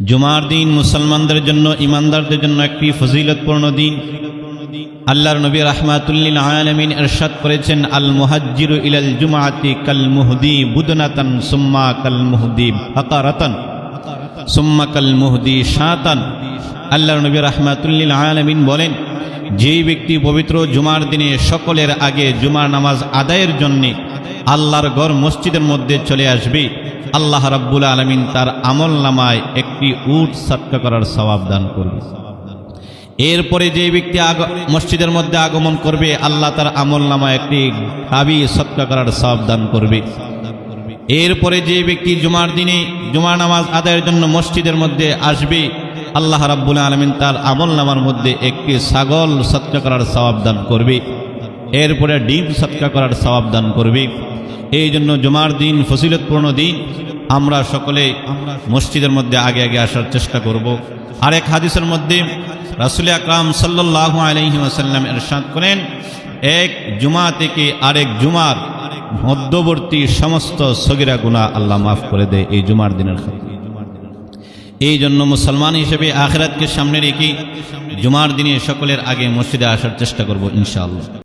জুমার দিন মুসলমানদের জন্য, ইমানদারদের জন্য একটি ফজিলতপূর্ণ দিন। আল্লাহর নবী রাহমাতুল্লিল আলামিন এরশাদ করেছেন আল মুহাজ্জিরু ইলাল জুমাআতি কাল মুহদি বুদনাতান সুম্মা কাল মুহদি ফাকারাতান সুম্মা কাল মুহদি শাতান। আল্লাহর নবী রাহমাতুল্লিল আলামিন বলেন, যেই ব্যক্তি পবিত্র জুমার দিনে সকলের আগে জুমার নামাজ আদায়ের জন্যে আল্লাহর গড় মসজিদের মধ্যে চলে আসবে। আল্লাহ রাব্বুল আলমিন তার আমল নামায় একটি উট সৎকা করার সবাব দান করবে। এরপরে যে ব্যক্তি আগ মসজিদের মধ্যে আগমন করবে, আল্লাহ তার আমল নামায় একটি কাবি সৎকা করার সবাব দান করবে। এরপরে যে ব্যক্তি জুমার দিনে, জুমার নামাজ আদায়ের জন্য মসজিদের মধ্যে আসবে, আল্লাহ রাব্বুল আলমিন তার আমল নামার মধ্যে একটি ছাগল সৎকা করার সবাব দান করবে। এরপরে ডিম সৎকা করার সবাব দান করবে। এই জন্য জুমার দিন ফসিলতপূর্ণ দিন। আমরা সকলে মসজিদের মধ্যে আগে আগে আসার চেষ্টা করব। আরেক হাদিসের মধ্যে রাসুল আকরাম সাল্লাহ আলহি আসাল্লাম এরশাদ করেন, এক জুমা থেকে আরেক জুমার মধ্যবর্তী সমস্ত সগিরা গুণা আল্লাহ মাফ করে দেয় এই জুমার দিনের এই জন্য মুসলমান হিসেবে আখেরাতকে সামনে রেখে জুমার দিনে সকলের আগে মসজিদে আসার চেষ্টা করব ইনশাআল্লাহ।